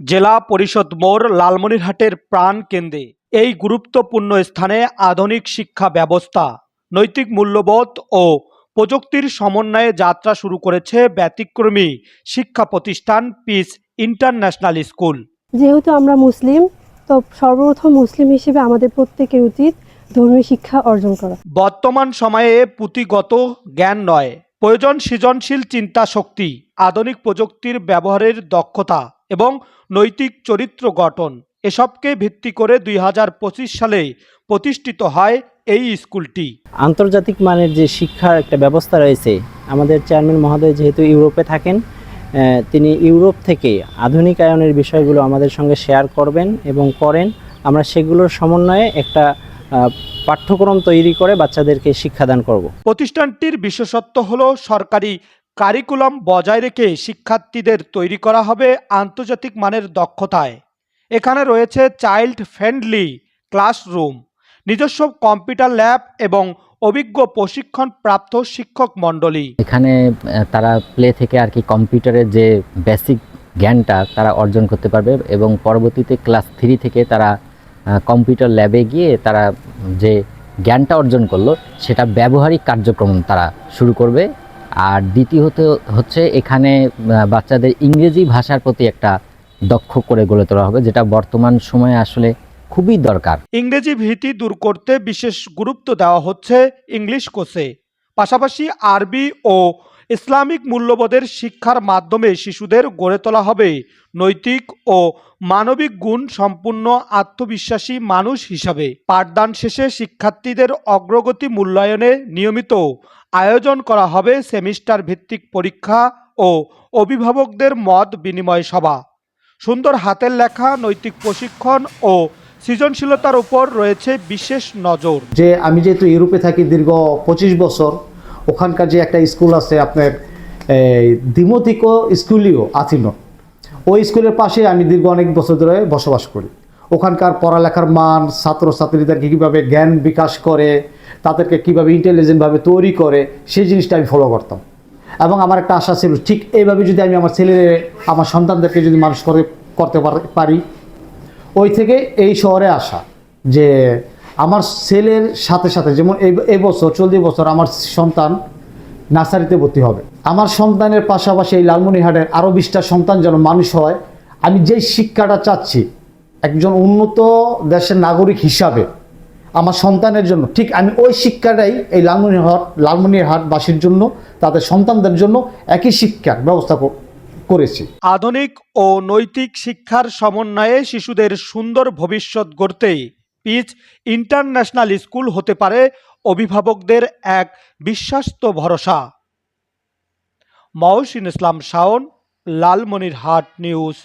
জেলা পরিষদ মোড় লালমনিরহাটের প্রাণ কেন্দ্রে। এই গুরুত্বপূর্ণ স্থানে আধুনিক শিক্ষা ব্যবস্থা নৈতিক মূল্যবোধ ও প্রযুক্তির সমন্বয়ে যাত্রা শুরু করেছে ব্যতিক্রমী শিক্ষা প্রতিষ্ঠান পিস ইন্টারন্যাশনাল স্কুল। যেহেতু আমরা মুসলিম তো সর্বপ্রথম মুসলিম হিসেবে আমাদের প্রত্যেকের উচিত ধর্মীয় শিক্ষা অর্জন করা। বর্তমান সময়ে পুঁথিগত জ্ঞান নয় প্রয়োজন সৃজনশীল চিন্তা শক্তি আধুনিক প্রযুক্তির ব্যবহারের দক্ষতা এবং নৈতিক চরিত্র গঠন। এসবকে ভিত্তি করে দুই হাজার পঁচিশ সালে প্রতিষ্ঠিত হয় এই স্কুলটি। আন্তর্জাতিক মানের যে শিক্ষার একটা ব্যবস্থা রয়েছে আমাদের চেয়ারম্যান মহোদয় যেহেতু ইউরোপে থাকেন তিনি ইউরোপ থেকে আধুনিকায়নের বিষয়গুলো আমাদের সঙ্গে শেয়ার করবেন এবং করেন। আমরা সেগুলোর সমন্বয়ে একটা পাঠ্যক্রম তৈরি করে বাচ্চাদেরকে শিক্ষাদান করব। প্রতিষ্ঠানটির বিশেষত্ব হল সরকারি কারিকুলাম বজায় রেখে শিক্ষার্থীদের তৈরি করা হবে আন্তর্জাতিক মানের দক্ষতায়। এখানে রয়েছে চাইল্ড ফ্রেন্ডলি ক্লাসরুম নিজস্ব কম্পিউটার ল্যাব এবং অভিজ্ঞ প্রশিক্ষণ প্রাপ্ত শিক্ষক মণ্ডলী। এখানে তারা প্লে থেকে আর কি কম্পিউটারের যে বেসিক জ্ঞানটা তারা অর্জন করতে পারবে এবং পরবর্তীতে ক্লাস থ্রি থেকে তারা কম্পিউটার ল্যাবে গিয়ে তারা যে জ্ঞানটা অর্জন করল, সেটা ব্যবহারিক কার্যক্রম তারা শুরু করবে। আর দ্বিতীয়ত হচ্ছে এখানে বাচ্চাদের ইংরেজি ভাষার প্রতি একটা দক্ষ করে গড়ে তোলা হবে, যেটা বর্তমান সময়ে আসলে খুবই দরকার। ইংরেজি ভীতি দূর করতে বিশেষ গুরুত্ব দেওয়া হচ্ছে ইংলিশ কোর্সে। পাশাপাশি আরবি ও ইসলামিক মূল্যবোধের শিক্ষার মাধ্যমে শিশুদের গড়ে তোলা হবে নৈতিক ও মানবিক গুণ সম্পূর্ণ আত্মবিশ্বাসী মানুষ হিসাবে। পাঠদান শেষে শিক্ষার্থীদের অগ্রগতি মূল্যায়নে নিয়মিত আয়োজন করা হবে সেমিস্টার ভিত্তিক পরীক্ষা ও অভিভাবকদের মত বিনিময় সভা। সুন্দর হাতের লেখা, নৈতিক প্রশিক্ষণ ও সৃজনশীলতার উপর রয়েছে বিশেষ নজর। যে আমি যেহেতু ইউরোপে থাকি দীর্ঘ পঁচিশ বছর ওখানকার যে একটা স্কুল আছে আপনার এই, দিমতিকো স্কুলিও আথিনো। ওই স্কুলের পাশে আমি দীর্ঘ অনেক বছর ধরে বসবাস করি। ওখানকার পড়ালেখার মান ছাত্রছাত্রীদেরকে কীভাবে জ্ঞান বিকাশ করে তাদেরকে কীভাবে ইন্টেলিজেন্টভাবে তৈরি করে সেই জিনিসটা আমি ফলো করতাম। এবং আমার একটা আশা ছিল ঠিক এইভাবে যদি আমি আমার ছেলে আমার সন্তানদেরকে যদি মানুষ করে করতে পারি। ওই থেকে এই শহরে আসা যে আমার ছেলের সাথে সাথে, যেমন এই এই বছর, চলতি বছর আমার সন্তান নার্সারিতে ভর্তি হবে। আমার সন্তানের পাশাপাশি এই লালমনিহাটের আরও বিশটা সন্তান যেন মানুষ হয়, আমি যেই শিক্ষাটা চাচ্ছি, একজন উন্নত দেশের নাগরিক হিসাবে আমার সন্তানের জন্য, ঠিক আমি ওই শিক্ষাটাই এই লালমনিরহাট, লালমনিরহাটবাসীর জন্য, তাদের সন্তানদের জন্য একই শিক্ষার ব্যবস্থা করেছি। আধুনিক ও নৈতিক শিক্ষার সমন্বয়ে শিশুদের সুন্দর ভবিষ্যৎ গড়তে পিচ ইন্টারন্যাশনাল স্কুল হতে পারে অভিভাবকদের এক বিশ্বাস্ত ভরসা। মহসিন ইসলাম শাওন লালমনিরহাট নিউজ।